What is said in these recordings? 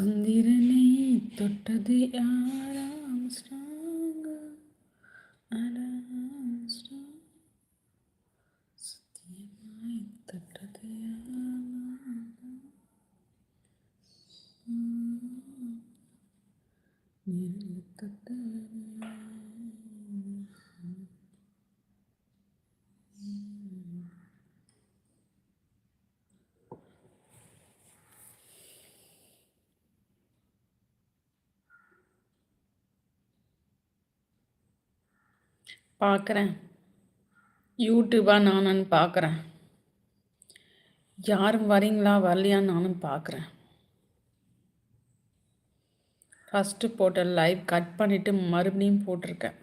സുന്ദരനെ തൊട്ടത് ആരാം பார்க்குறேன். யூடியூபாக நானும் பார்க்குறேன். யாரும் வரீங்களா? வரலையான்னு நானும் பார்க்குறேன். ஃபஸ்ட்டு போட்ட லைவ் கட் பண்ணிவிட்டு மறுபடியும் போட்டிருக்கேன்.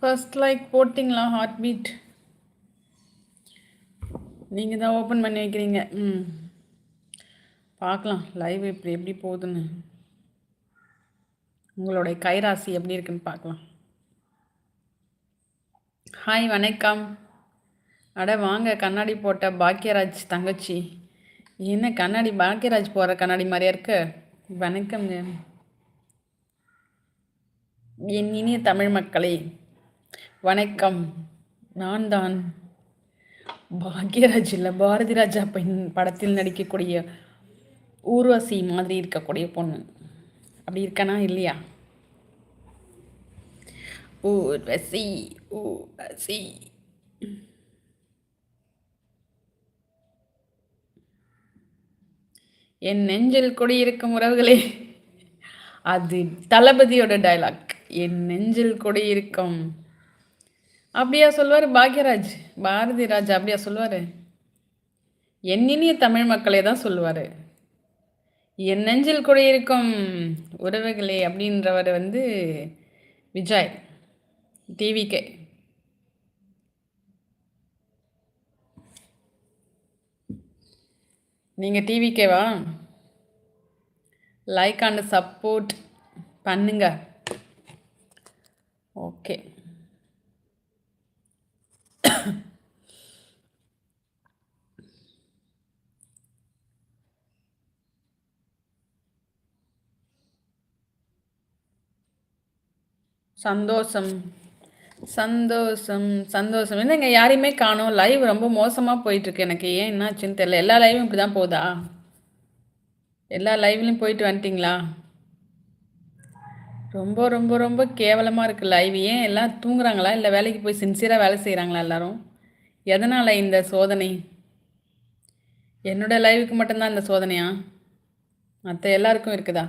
ஃபர்ஸ்ட் லைக் போட்டிங்களா ஹார்ட் பீட் நீங்கள் தான் ஓப்பன் பண்ணி வைக்கிறீங்க. ம். பார்க்கலாம் லைவ் இப்படி எப்படி போகுதுன்னு. உங்களுடைய கைராசி எப்படி இருக்குன்னு பார்க்கலாம். ஹாய் வணக்கம். அட வாங்க கண்ணாடி போட்ட பாக்யராஜ் தங்கச்சி. என்ன கண்ணாடி பாக்யராஜ் போடுற கண்ணாடி மாதிரியா இருக்கு? வணக்கம்ங்க. என் இனிய தமிழ் மக்களே வணக்கம். நான் தான் பாக்யராஜ் இல்லை பாரதி ராஜா பெண் படத்தில் நடிக்கக்கூடிய ஊர்வசி மாதிரி இருக்கக்கூடிய பொண்ணு. அப்படி இருக்கனா இல்லையா? ஊர்வசி ஊர்வசி. என் நெஞ்சில் குடியிருக்கும் உறவுகளே அது தளபதியோட டைலாக் என் நெஞ்சில் குடியிருக்கும் அப்படியா சொல்லுவார் பாக்யராஜ். பாரதி ராஜா அப்படியா சொல்லுவார்? என்னினிய தமிழ் மக்களே தான் சொல்லுவார். என் நெஞ்சில் கூட இருக்கும் உறவுகளே அப்படின்றவர் வந்து விஜய் டிவிகே. நீங்கள் டிவிக்கேவா லைக் அண்ட் சப்போர்ட் பண்ணுங்க. ஓகே சந்தோஷம். சந்தோஷம். சந்தோஷம். என்னங்க யாரையுமே காணும். லைவ் ரொம்ப மோசமாக போயிட்டுருக்கு. எனக்கு ஏன் என்னாச்சுன்னு தெரியல. எல்லா லைவும் இப்படி தான் போதா எல்லா லைவ்லையும் போயிட்டு வந்துட்டிங்களா? ரொம்ப ரொம்ப ரொம்ப கேவலமாக இருக்குது லைவ் ஏன் எல்லாம் தூங்குறாங்களா? இல்லை வேலைக்கு போய் சின்சியராக வேலை செய்கிறாங்களா எல்லாரும்? எதனால் இந்த சோதனை? என்னோட லைவுக்கு மட்டும்தான் இந்த சோதனையா? மற்ற எல்லாருக்கும் இருக்குதா?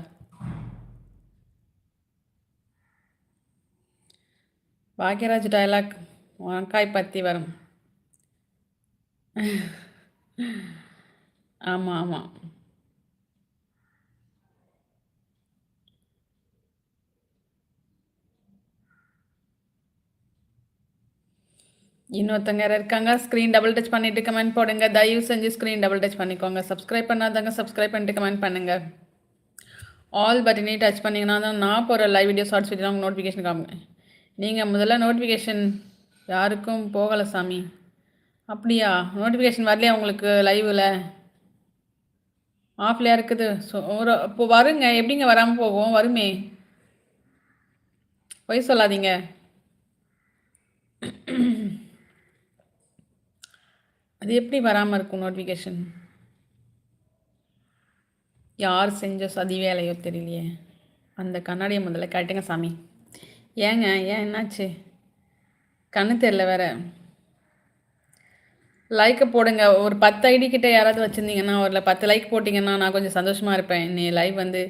பாக்யராஜ் டயலாக் உனக்காய் பற்றி வரும். ஆமாம் ஆமாம் இன்னொருத்தங்க யாராவது இருக்காங்க. ஸ்க்ரீன் டபுள் டச் பண்ணிட்டு கமெண்ட் போடுங்க. தயவு செஞ்சு ஸ்க்ரீன் டபுள் டச் பண்ணிக்கோங்க. சப்ஸ்கிரைப் பண்ணாதவங்க சப்ஸ்கிரைப் பண்ணிட்டு கமெண்ட் பண்ணுங்க. ஆல் பட்டனே டச் பண்ணிங்கன்னா தான் நான் போகிற live video shorts video notification காமிங்க நீங்கள் முதல்ல நோட்டிஃபிகேஷன் யாருக்கும் போகலை சாமி. அப்படியா? நோட்டிஃபிகேஷன் வரலையா உங்களுக்கு லைவில் ஆஃப்லையாக இருக்குது. ஸோ ஒரு இப்போ வருங்க. எப்படிங்க வராமல் போகும்? வருமே. பொய் சொல்லாதீங்க. அது எப்படி வராமல் இருக்கும் நோட்டிஃபிகேஷன் யார் செஞ்ச சதி வேலையோ தெரியலையே. அந்த கண்ணாடியை முதல்ல கேட்டுங்க சாமி. ஏங்க ஏன் என்னாச்சு? கண்ணு தெரில வேற. லைக்கை போடுங்க. ஒரு பத்து ஐடி கிட்ட யாராவது வச்சுருந்தீங்கன்னா ஒரு பத்து லைக் போட்டிங்கன்னா நான் கொஞ்சம் சந்தோஷமாக இருப்பேன். நீ லைவ் வந்து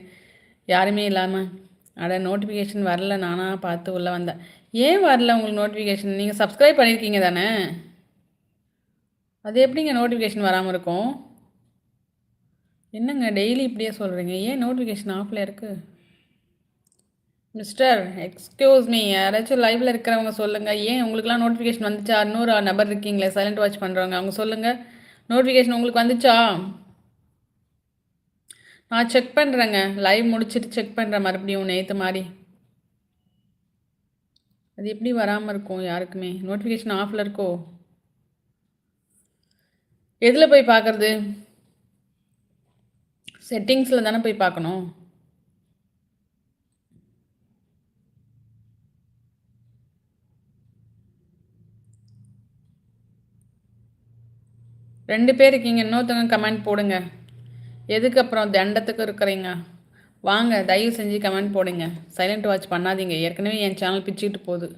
யாருமே இல்லாமல் அட நோட்டிஃபிகேஷன் வரல. நானாக பார்த்து உள்ளே வந்தேன். ஏன் வரல உங்களுக்கு நோட்டிஃபிகேஷன் நீங்கள் சப்ஸ்கிரைப் பண்ணியிருக்கீங்க தானே? அது எப்படிங்க நோட்டிஃபிகேஷன் வராமல் இருக்கும்? என்னங்க டெய்லி இப்படியே சொல்கிறீங்க ஏன் நோட்டிஃபிகேஷன் ஆஃபில் இருக்குது மிஸ்டர் எக்ஸ்கியூஸ் மீ யாராச்சும் லைவில் இருக்கிறவங்க சொல்லுங்கள் ஏன் உங்களுக்குலாம் நோட்டிஃபிகேஷன் வந்துச்சா? இன்னொரு நபர் இருக்கீங்களே சைலண்ட் வாட்ச் பண்ணுறவங்க அவங்க சொல்லுங்கள் நோட்டிஃபிகேஷன் உங்களுக்கு வந்துச்சா? நான் செக் பண்ணுறேங்க லைவ் முடிச்சுட்டு செக் பண்ணுறேன் மறுபடியும் நேற்று மாதிரி அது எப்படி வராமல் இருக்கும் யாருக்குமே? நோட்டிஃபிகேஷன் ஆஃபில் இருக்கோ? எதில் போய் பார்க்குறது? செட்டிங்ஸில் தானே போய் பார்க்கணும். ரெண்டு பேர் இருக்கீங்க இன்னொருத்தவங்க கமெண்ட் போடுங்க. எதுக்கு அப்புறம் தண்டத்துக்கு இருக்கிறீங்க? வாங்க தயவு செஞ்சு கமெண்ட் போடுங்க. சைலண்ட் வாட்ச் பண்ணாதீங்க. ஏற்கனவே என் சேனல் பிச்சுக்கிட்டு போகுது.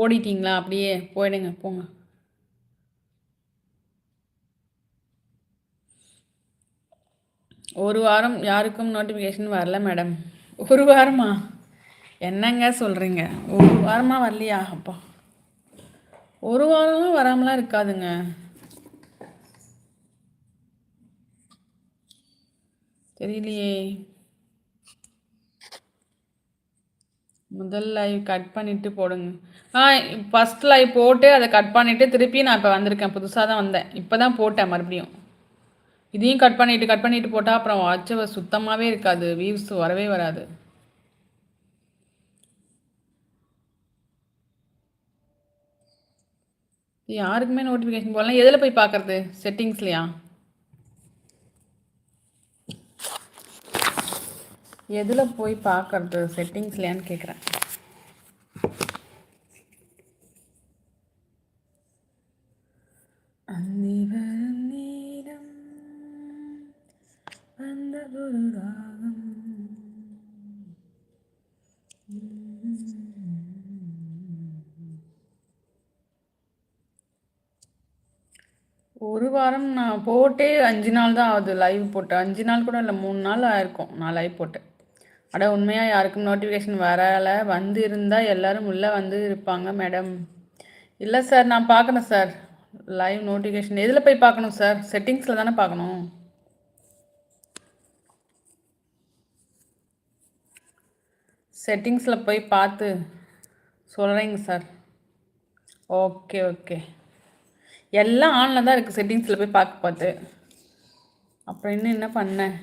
ஓடிட்டிங்களா? அப்படியே போயிடுங்க போங்க. ஒரு வாரம் யாருக்கும் நோட்டிஃபிகேஷன் வரல மேடம் ஒரு வாரமா? என்னங்க சொல்கிறீங்க ஒரு வாரமாக வரலையா அப்பா? ஒரு வாரமும் வராமலாம் இருக்காதுங்க. தெரியலையே முதல் லைவ் கட் பண்ணிவிட்டு போடுங்க. ஆ ஃபஸ்ட் லைவ் போட்டு அதை கட் பண்ணிவிட்டு திருப்பி நான் இப்போ வந்திருக்கேன். புதுசாக தான் வந்தேன். இப்போ தான் போட்டேன் மறுபடியும். இதையும் கட் பண்ணிவிட்டு கட் பண்ணிவிட்டு போட்டால் அப்புறம் வாட்சவ சுத்தமாகவே இருக்காது. வியூஸ் வரவே வராது. யாருக்குமே நோட்டிஃபிகேஷன் போடலாம் எதில் போய் பார்க்குறது செட்டிங்ஸ்லையா எதில் போய் பார்க்குறது செட்டிங்ஸ்லையான்னு கேட்குறேன் ஒரு ராகம். ஒரு வாரம் நான் போட்டே அஞ்சு நாள் தான் ஆகுது லைவ் போட்டேன் அஞ்சு நாள் கூட இல்லை மூணு நாள் ஆயிருக்கும். நான் லைவ் போட்டேன் அட உண்மையாக யாருக்கும் நோட்டிஃபிகேஷன் வரலை? வந்து இருந்தால் எல்லோரும் உள்ளே வந்து இருப்பாங்க மேடம் இல்லை சார் நான் பார்க்கணும் சார் லைவ் நோட்டிஃபிகேஷன் எதில் போய் பார்க்கணும் சார் செட்டிங்ஸில் தானே பார்க்கணும் செட்டிங்ஸில் போய் பார்த்து சொல்கிறேங்க சார் ஓகே ஓகே எல்லாம் ஆனில் தான் இருக்குது செட்டிங்ஸில் போய் பார்க்க பார்த்து அப்புறம் இன்னும் என்ன பண்ணேன்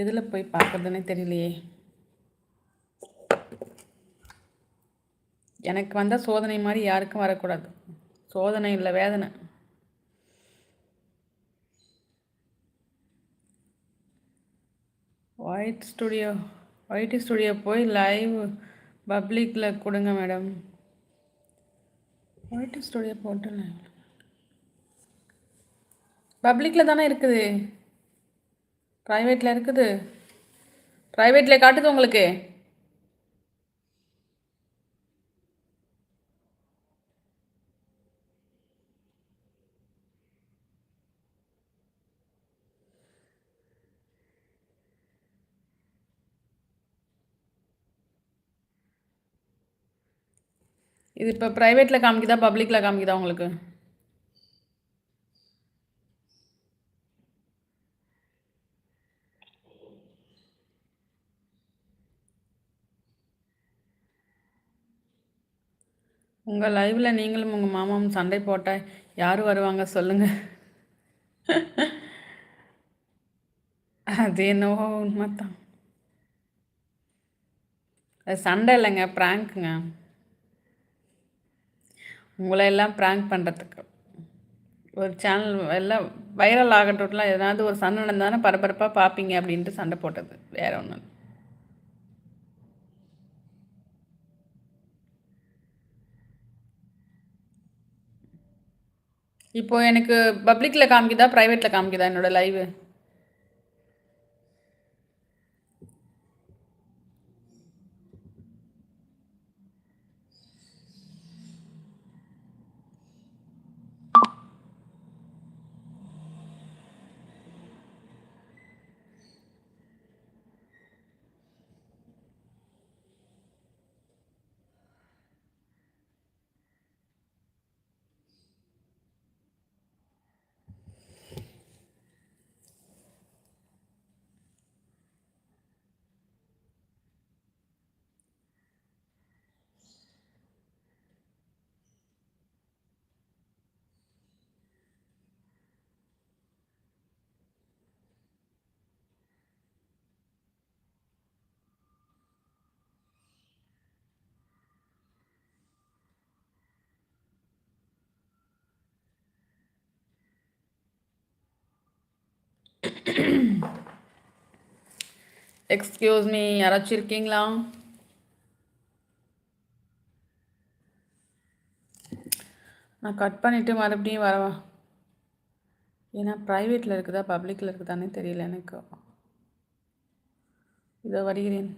எதில் போய் பார்க்குறதுனே தெரியலையே. எனக்கு வந்தால் சோதனை மாதிரி யாருக்கும் வரக்கூடாது. சோதனை இல்லை வேதனை. ஒயிட் ஸ்டுடியோ ஒயிட் ஸ்டுடியோ போய் லைவ் பப்ளிக்கில் கொடுங்க மேடம் ஒயிட் ஸ்டுடியோ போட்டு பப்ளிக்கில் தானே இருக்குது. ப்ரைவேட்டில் இருக்குது. ப்ரைவேட்டில் காட்டுது உங்களுக்கு. இது இப்போ ப்ரைவேட்டில் காமிக்குதா பப்ளிக்கில் காமிக்குதா உங்களுக்கு? உங்கள் லைவில் நீங்களும் உங்கள் மாமாவும் சண்டை போட்டால் யார் வருவாங்க சொல்லுங்கள் அது என்னவோ உண்மைத்தான் அது சண்டை இல்லைங்க ப்ராங்க்குங்க உங்களை எல்லாம் ப்ராங்க் பண்ணுறதுக்கு ஒரு சேனல் எல்லாம் வைரல் ஆகட்டும்லாம் எதனாவது ஒரு சண்டை நடந்தானே பரபரப்பாக பார்ப்பீங்க அப்படின்ட்டு சண்டை போட்டது. வேற ஒன்றும் இப்போ எனக்கு பப்ளிக்கில் காமிக்குதா ப்ரைவேட்டில் காமிக்குதா என்னோட லைவு எக்ஸ்கியூஸ் மீ யாராச்சும் இருக்கீங்களா? நான் கட் பண்ணிவிட்டு மறுபடியும் வரவா ஏன்னா ப்ரைவேட்டில் இருக்குதா பப்ளிக்கில் இருக்குதானே தெரியல எனக்கு. இதோ வருகிறேன்.